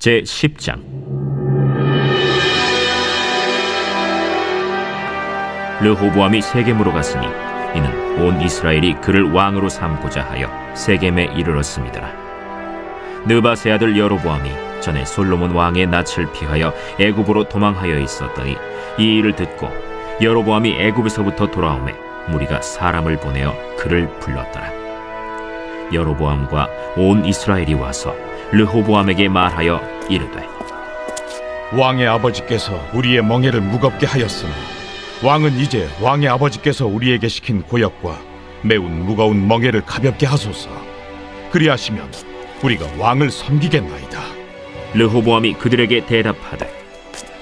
제 10장 르호보암이 세겜으로 갔으니 이는 온 이스라엘이 그를 왕으로 삼고자 하여 세겜에 이르렀습니다. 느바세 아들 여로보암이 전에 솔로몬 왕의 낯을 피하여 애굽으로 도망하여 있었더니 이 일을 듣고 여로보암이 애굽에서부터 돌아오매 무리가 사람을 보내어 그를 불렀더라. 여로보암과 온 이스라엘이 와서 르호보암에게 말하여 이르되 왕의 아버지께서 우리의 멍에를 무겁게 하였으니 왕은 이제 왕의 아버지께서 우리에게 시킨 고역과 매운 무거운 멍에를 가볍게 하소서. 그리하시면 우리가 왕을 섬기겠나이다. 르호보암이 그들에게 대답하되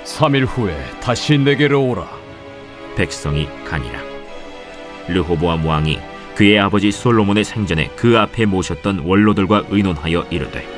3일 후에 다시 내게로 오라. 백성이 가니라 르호보암 왕이 그의 아버지 솔로몬의 생전에 그 앞에 모셨던 원로들과 의논하여 이르되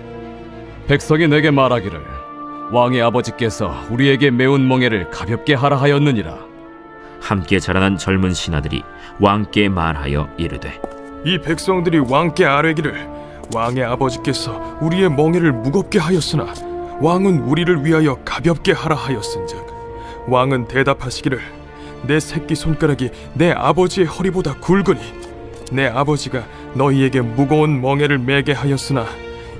백성이 내게 말하기를 왕의 아버지께서 우리에게 매운 멍에를 가볍게 하라 하였느니라. 함께 자라난 젊은 신하들이 왕께 말하여 이르되 이 백성들이 왕께 아뢰기를 왕의 아버지께서 우리의 멍에를 무겁게 하였으나 왕은 우리를 위하여 가볍게 하라 하였은즉 왕은 대답하시기를 내 새끼 손가락이 내 아버지의 허리보다 굵으니 내 아버지가 너희에게 무거운 멍에를 매게 하였으나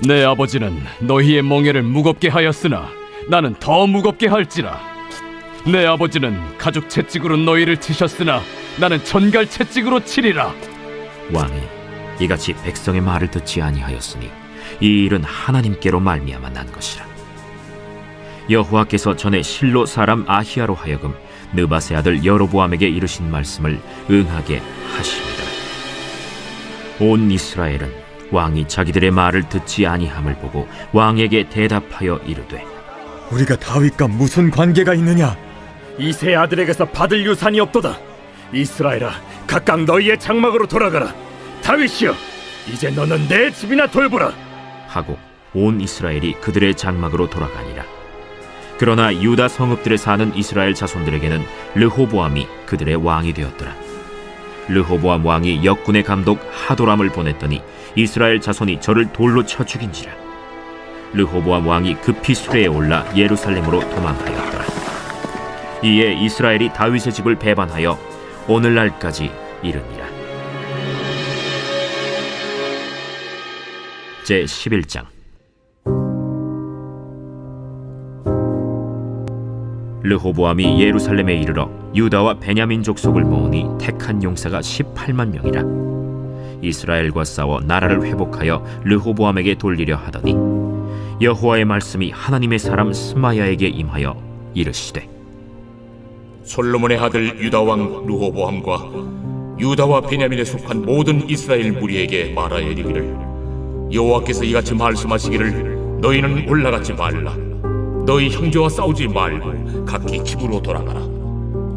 내 아버지는 너희의 멍에를 무겁게 하였으나 나는 더 무겁게 할지라. 내 아버지는 가죽 채찍으로 너희를 치셨으나 나는 전갈 채찍으로 치리라. 왕이 이같이 백성의 말을 듣지 아니하였으니 이 일은 하나님께로 말미암아 난 것이라 여호와께서 전에 실로 사람 아히야로 하여금 느바세 아들 여로보암에게 이르신 말씀을 응하게 하십니다 온 이스라엘은 왕이 자기들의 말을 듣지 아니함을 보고 왕에게 대답하여 이르되 우리가 다윗과 무슨 관계가 있느냐? 이세 아들에게서 받을 유산이 없도다. 이스라엘아, 각각 너희의 장막으로 돌아가라. 다윗이여, 이제 너는 내 집이나 돌보라. 하고 온 이스라엘이 그들의 장막으로 돌아가니라. 그러나 유다 성읍들에 사는 이스라엘 자손들에게는 르호보암이 그들의 왕이 되었더라. 르호보암 왕이 역군의 감독 하도람을 보냈더니 이스라엘 자손이 저를 돌로 쳐 죽인지라. 르호보암 왕이 급히 수레에 올라 예루살렘으로 도망하였더라. 이에 이스라엘이 다윗의 집을 배반하여 오늘날까지 이르니라. 제 11장 르호보암이 예루살렘에 이르러 유다와 베냐민 족속을 모으니 택한 용사가 18만 명이라 이스라엘과 싸워 나라를 회복하여 르호보암에게 돌리려 하더니 여호와의 말씀이 하나님의 사람 스마야에게 임하여 이르시되 솔로몬의 아들 유다 왕 르호보암과 유다와 베냐민에 속한 모든 이스라엘 무리에게 말하여 이르기를 여호와께서 이같이 말씀하시기를 너희는 올라가지 말라. 너희 형제와 싸우지 말고 각기 집으로 돌아가라.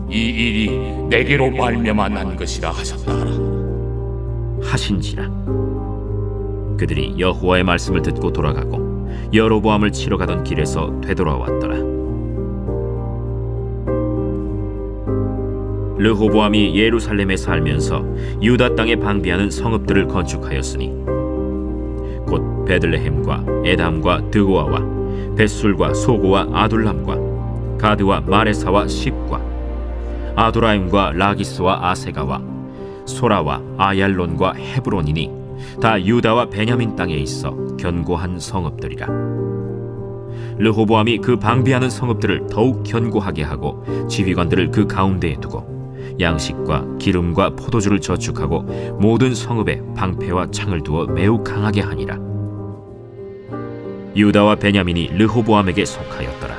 이 일이 내게로 말미암아 난 것이라 하셨다 하 신지라. 그들이 여호와의 말씀을 듣고 돌아가고 여로보암을 치러 가던 길에서 되돌아왔더라. 르호보암이 예루살렘에 살면서 유다 땅에 방비하는 성읍들을 건축하였으니 곧 베들레헴과 에담과 드고아와 벳술과 소고와 아둘람과 가드와 마레사와 십과 아도라임과 라기스와 아세가와 소라와 아얄론과 헤브론이니 다 유다와 베냐민 땅에 있어 견고한 성읍들이라 르호보암이 그 방비하는 성읍들을 더욱 견고하게 하고 지휘관들을 그 가운데에 두고 양식과 기름과 포도주를 저축하고 모든 성읍에 방패와 창을 두어 매우 강하게 하니라. 유다와 베냐민이 르호보암에게 속하였더라.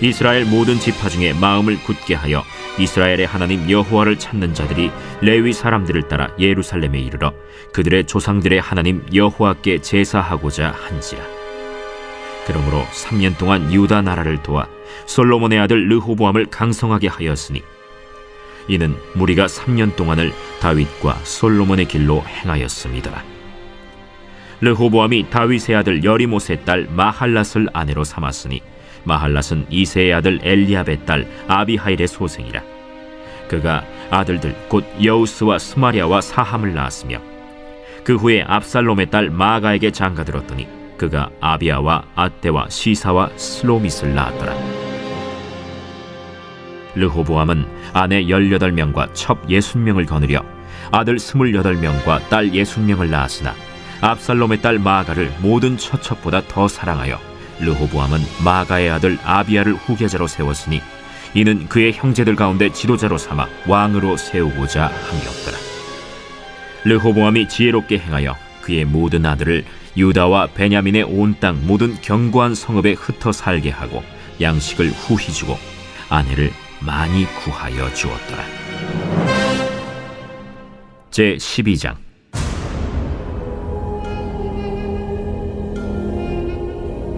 이스라엘 모든 지파 중에 마음을 굳게 하여 이스라엘의 하나님 여호와를 찾는 자들이 레위 사람들을 따라 예루살렘에 이르러 그들의 조상들의 하나님 여호와께 제사하고자 한지라. 그러므로 3년 동안 유다 나라를 도와 솔로몬의 아들 르호보암을 강성하게 하였으니 이는 무리가 3년 동안을 다윗과 솔로몬의 길로 행하였습니다. 르호보암이 다윗의 아들 여리못의 딸 마할랏을 아내로 삼았으니 마할랏은 이세의 아들 엘리압의 딸 아비하일의 소생이라. 그가 아들들 곧 여우스와 스마리아와 사함을 낳았으며 그 후에 압살롬의 딸 마아가에게 장가들었더니 그가 아비아와 아떼와 시사와 슬로밋을 낳았더라. 르호보암은 아내 18명과 첩 60명을 거느려 아들 28명과 딸 60명을 낳았으나 압살롬의 딸 마아가를 모든 처첩보다 더 사랑하여 르호보암은 마아가의 아들 아비아를 후계자로 세웠으니 이는 그의 형제들 가운데 지도자로 삼아 왕으로 세우고자 함이었더라. 르호보암이 지혜롭게 행하여 그의 모든 아들을 유다와 베냐민의 온 땅 모든 견고한 성읍에 흩어 살게 하고 양식을 후히 주고 아내를 많이 구하여 주었더라. 제 12장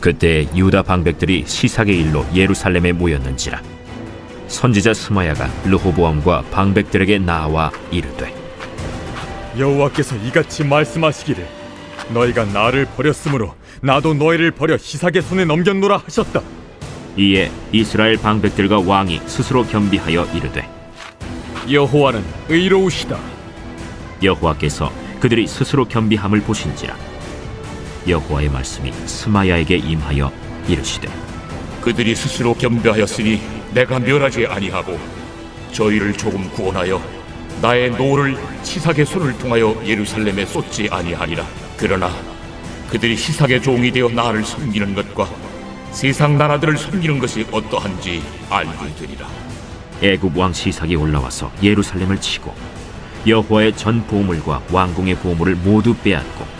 그때 유다 방백들이 시삭의 일로 예루살렘에 모였는지라 선지자 스마야가 르호보암과 방백들에게 나와 이르되 여호와께서 이같이 말씀하시기를 너희가 나를 버렸으므로 나도 너희를 버려 시삭의 손에 넘겼노라 하셨다. 이에 이스라엘 방백들과 왕이 스스로 겸비하여 이르되 여호와는 의로우시다. 여호와께서 그들이 스스로 겸비함을 보신지라 여호와의 말씀이 스마야에게 임하여 이르시되 그들이 스스로 겸비하였으니 내가 멸하지 아니하고 저희를 조금 구원하여 나의 노를 시삭의 손을 통하여 예루살렘에 쏟지 아니하리라. 그러나 그들이 시삭의 종이 되어 나를 섬기는 것과 세상 나라들을 섬기는 것이 어떠한지 알게 되리라. 애굽 왕 시삭이 올라와서 예루살렘을 치고 여호와의 전 보물과 왕궁의 보물을 모두 빼앗고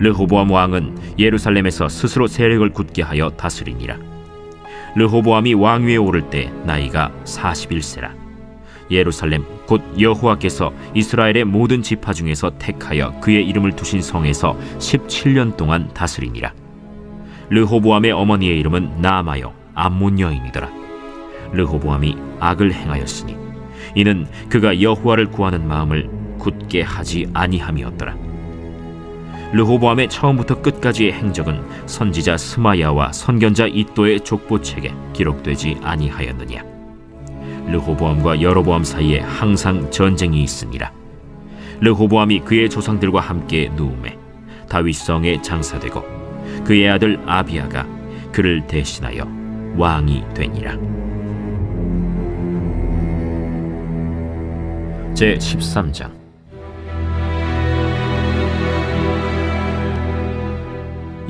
르호보암 왕은 예루살렘에서 스스로 세력을 굳게 하여 다스리니라. 르호보암이 왕위에 오를 때 나이가 41세라. 예루살렘 곧 여호와께서 이스라엘의 모든 지파 중에서 택하여 그의 이름을 두신 성에서 17년 동안 다스리니라. 르호보암의 어머니의 이름은 나마요 암몬 여인이더라. 르호보암이 악을 행하였으니 이는 그가 여호와를 구하는 마음을 굳게 하지 아니함이었더라. 르호보암의 처음부터 끝까지의 행적은 선지자 스마야와 선견자 이또의 족보책에 기록되지 아니하였느냐. 르호보암과 여로보암 사이에 항상 전쟁이 있습니다. 르호보암이 그의 조상들과 함께 누움에 다윗성에 장사되고 그의 아들 아비아가 그를 대신하여 왕이 되니라. 제 13장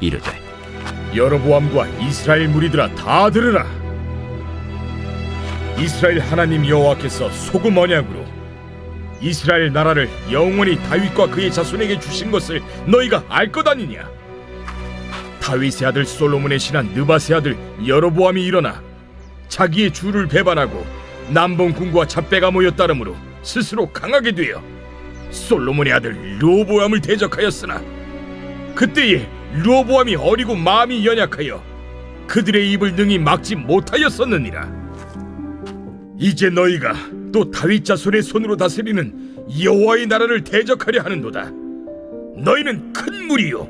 이르되 여로보암과 이스라엘 무리들아 다 들으라. 이스라엘 하나님 여호와께서 소금 언약으로 이스라엘 나라를 영원히 다윗과 그의 자손에게 주신 것을 너희가 알 것 아니냐? 다윗의 아들 솔로몬의 신한 느바의 아들 여로보암이 일어나 자기의 주를 배반하고 남본 군과 잡배가 모여 따름으로 스스로 강하게 되어 솔로몬의 아들 르호보암을 대적하였으나 그때에 르호보암이 어리고 마음이 연약하여 그들의 입을 능히 막지 못하였었느니라. 이제 너희가 또 다윗 자손의 손으로 다스리는 여호와의 나라를 대적하려 하는도다. 너희는 큰 무리요.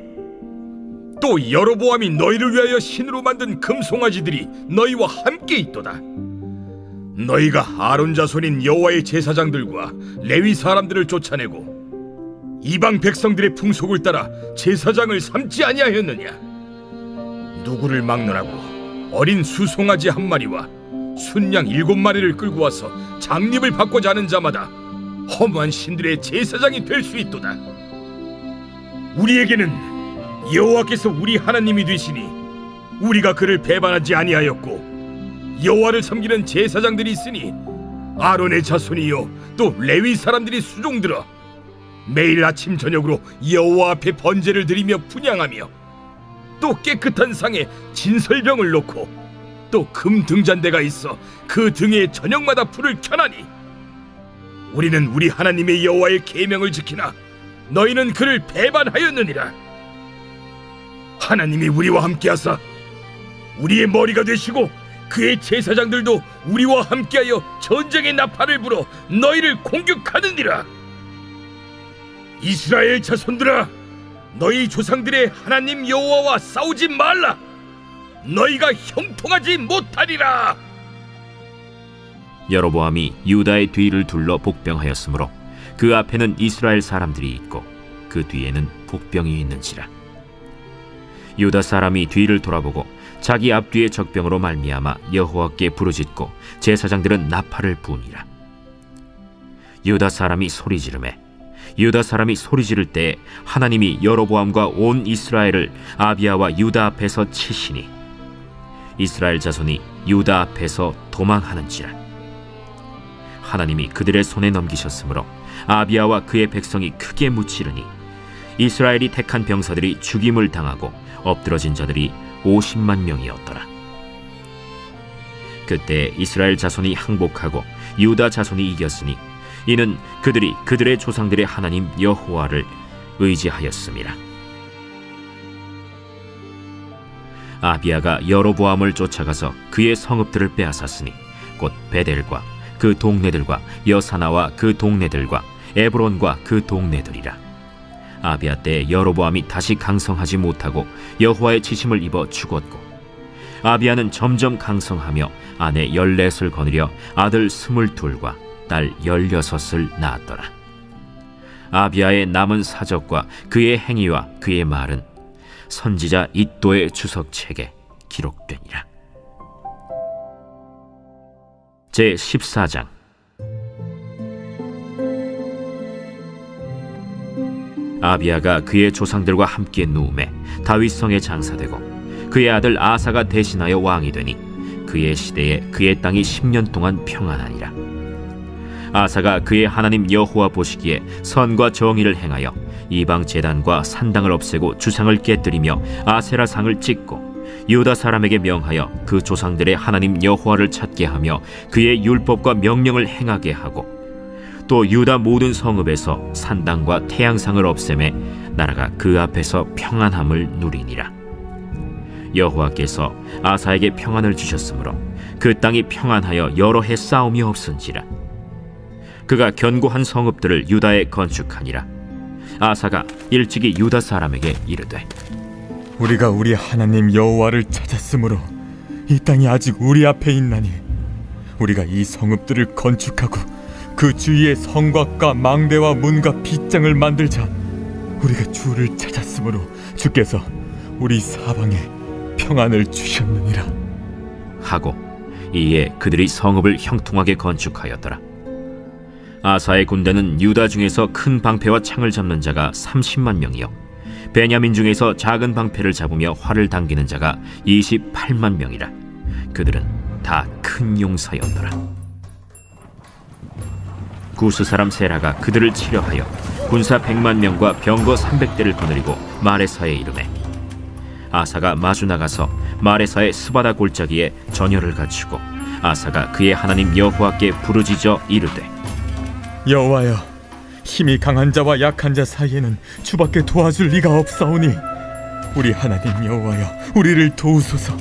또 여로보암이 너희를 위하여 신으로 만든 금송아지들이 너희와 함께 있도다. 너희가 아론 자손인 여호와의 제사장들과 레위 사람들을 쫓아내고 이방 백성들의 풍속을 따라 제사장을 삼지 아니하였느냐? 누구를 막론하고 어린 수송아지 한 마리와 순양 일곱 마리를 끌고 와서 장립을 받고자 하는 자마다 험한 신들의 제사장이 될 수 있도다. 우리에게는 여호와께서 우리 하나님이 되시니 우리가 그를 배반하지 아니하였고 여호와를 섬기는 제사장들이 있으니 아론의 자손이요 또 레위 사람들이 수종들어 매일 아침 저녁으로 여호와 앞에 번제를 드리며 분양하며 또 깨끗한 상에 진설병을 놓고 또 금 등잔대가 있어 그 등에 저녁마다 불을 켜나니 우리는 우리 하나님의 여호와의 계명을 지키나 너희는 그를 배반하였느니라. 하나님이 우리와 함께하사 우리의 머리가 되시고 그의 제사장들도 우리와 함께하여 전쟁의 나팔을 불어 너희를 공격하느니라 이스라엘 자손들아 너희 조상들의 하나님 여호와와 싸우지 말라. 너희가 형통하지 못하리라. 여로보암이 유다의 뒤를 둘러 복병하였으므로 그 앞에는 이스라엘 사람들이 있고 그 뒤에는 복병이 있는지라. 유다 사람이 뒤를 돌아보고 자기 앞뒤의 적병으로 말미암아 여호와께 부르짖고 제사장들은 나팔을 부으니라. 유다 사람이 소리 지르매 유다 사람이 소리 지를 때에 하나님이 여로보암과 온 이스라엘을 아비아와 유다 앞에서 치시니 이스라엘 자손이 유다 앞에서 도망하는지라. 하나님이 그들의 손에 넘기셨으므로 아비아와 그의 백성이 크게 묻히르니 이스라엘이 택한 병사들이 죽임을 당하고 엎드러진 자들이 50만 명이었더라. 그때 이스라엘 자손이 항복하고 유다 자손이 이겼으니 이는 그들이 그들의 조상들의 하나님 여호와를 의지하였습니다. 아비아가 여로보암을 쫓아가서 그의 성읍들을 빼앗았으니 곧 베델과 그 동네들과 여사나와 그 동네들과 에브론과 그 동네들이라. 아비아 때 여로보암이 다시 강성하지 못하고 여호와의 지심을 입어 죽었고 아비아는 점점 강성하며 아내 열넷을 거느려 아들 스물둘과 딸 열여섯을 낳았더라. 아비아의 남은 사적과 그의 행위와 그의 말은 선지자 이도의 주석책에 기록되니라. 제 14장 아비아가 그의 조상들과 함께 누움에 다윗성에 장사되고 그의 아들 아사가 대신하여 왕이 되니 그의 시대에 그의 땅이 10년 동안 평안하니라. 아사가 그의 하나님 여호와 보시기에 선과 정의를 행하여 이방 제단과 산당을 없애고 주상을 깨뜨리며 아세라 상을 찍고 유다 사람에게 명하여 그 조상들의 하나님 여호와를 찾게 하며 그의 율법과 명령을 행하게 하고 또 유다 모든 성읍에서 산당과 태양상을 없애매 나라가 그 앞에서 평안함을 누리니라. 여호와께서 아사에게 평안을 주셨으므로 그 땅이 평안하여 여러 해 싸움이 없은지라 그가 견고한 성읍들을 유다에 건축하니라 아사가 일찍이 유다 사람에게 이르되 우리가 우리 하나님 여호와를 찾았으므로 이 땅이 아직 우리 앞에 있나니 우리가 이 성읍들을 건축하고 그 주위에 성곽과 망대와 문과 빗장을 만들자 우리가 주를 찾았으므로 주께서 우리 사방에 평안을 주셨느니라 하고 이에 그들이 성읍을 형통하게 건축하였더라. 아사의 군대는 유다 중에서 큰 방패와 창을 잡는 자가 30만 명이요 베냐민 중에서 작은 방패를 잡으며 활을 당기는 자가 28만 명이라 그들은 다 큰 용사였더라. 구스 사람 세라가 그들을 치려하여 군사 100만 명과 병거 300대를 거느리고 마레사에 이르매 아사가 마주 나가서 마레사의 스바다 골짜기에 전열을 갖추고 아사가 그의 하나님 여호와께 부르짖어 이르되 여호와여 힘이 강한 자와 약한 자 사이에는 주밖에 도와줄 리가 없사오니 우리 하나님 여호와여 우리를 도우소서.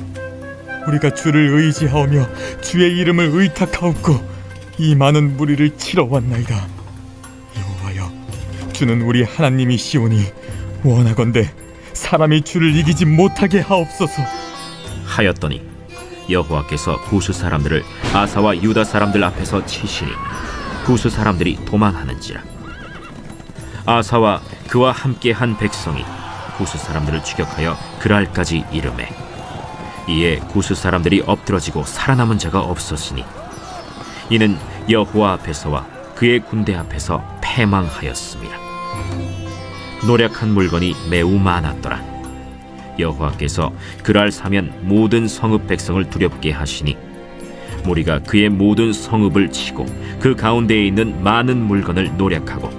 우리가 주를 의지하오며 주의 이름을 의탁하옵고 이 많은 무리를 치러 왔나이다. 여호와여 주는 우리 하나님이시오니 원하건대 사람이 주를 이기지 못하게 하옵소서. 하였더니 여호와께서 구스 사람들을 아사와 유다 사람들 앞에서 치시니 구스 사람들이 도망하는지라 아사와 그와 함께한 백성이 구스 사람들을 추격하여 그랄까지 이름해 이에 구스 사람들이 엎드러지고 살아남은 자가 없었으니 이는 여호와 앞에서와 그의 군대 앞에서 패망하였습니다. 노력한 물건이 매우 많았더라. 여호와께서 그랄 사면 모든 성읍 백성을 두렵게 하시니 무리가 그의 모든 성읍을 치고 그 가운데에 있는 많은 물건을 노력하고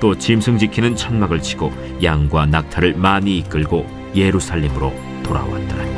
또 짐승 지키는 천막을 치고 양과 낙타를 많이 이끌고 예루살렘으로 돌아왔더라.